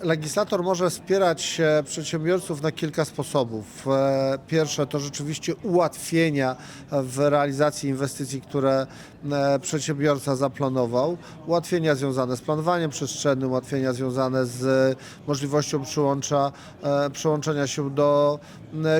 Legislator może wspierać przedsiębiorców na kilka sposobów. E, Pierwsze to rzeczywiście ułatwienia w realizacji inwestycji, które e, przedsiębiorca zaplanował. Ułatwienia związane z planowaniem przestrzennym, ułatwienia związane z możliwością przyłącza, e, przyłączenia się do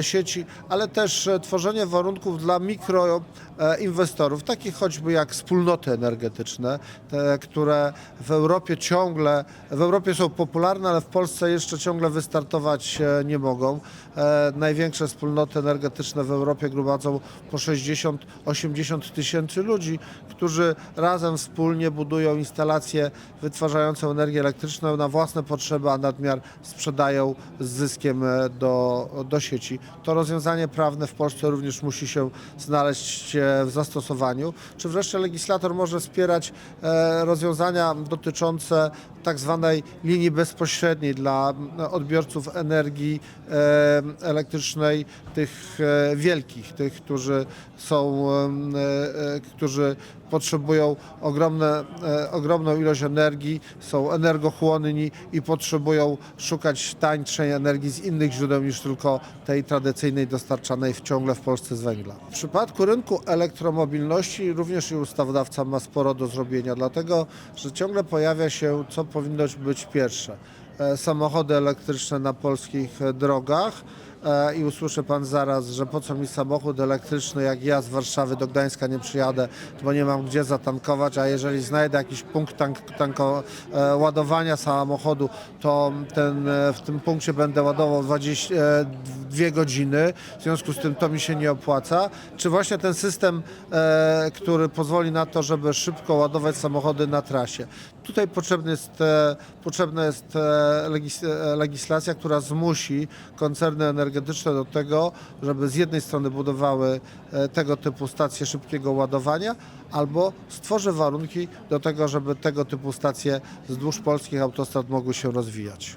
sieci, ale też tworzenie warunków dla mikroinwestorów, takich choćby jak wspólnoty energetyczne, te, które w Europie ciągle, w Europie są popularne, ale w Polsce jeszcze ciągle wystartować e, nie mogą. E, Największe wspólnoty energetyczne w Europie gromadzą po 60-80 tysięcy ludzi, którzy razem wspólnie budują instalacje wytwarzające energię elektryczną na własne potrzeby, a nadmiar sprzedają z zyskiem e, do, do sieci. To rozwiązanie prawne w Polsce również musi się znaleźć w zastosowaniu. Czy wreszcie legislator może wspierać rozwiązania dotyczące tak zwanej linii bezpośredniej dla m, odbiorców energii e, elektrycznej, tych e, wielkich, tych, którzy są, e, którzy potrzebują ogromne, ogromną ilość energii, są energochłonni i potrzebują szukać tańszej energii z innych źródeł niż tylko tej tradycyjnej dostarczanej w ciągle w Polsce z węgla. W przypadku rynku elektromobilności również i ustawodawca ma sporo do zrobienia, dlatego że ciągle pojawia się, co powinno być pierwsze. E, Samochody elektryczne na polskich drogach i usłyszy pan zaraz, że po co mi samochód elektryczny, jak ja z Warszawy do Gdańska nie przyjadę, bo nie mam gdzie zatankować, a jeżeli znajdę jakiś punkt tank, tanko, e, ładowania samochodu, to ten, e, w tym punkcie będę ładował 20, e, dwie godziny, w związku z tym to mi się nie opłaca. Czy właśnie ten system, e, który pozwoli na to, żeby szybko ładować samochody na trasie. Tutaj jest, e, potrzebna jest e, legis, e, legislacja, która zmusi koncerny energetyczne do tego, żeby z jednej strony budowały e, tego typu stacje szybkiego ładowania, albo stworzy warunki do tego, żeby tego typu stacje wzdłuż polskich autostrad mogły się rozwijać.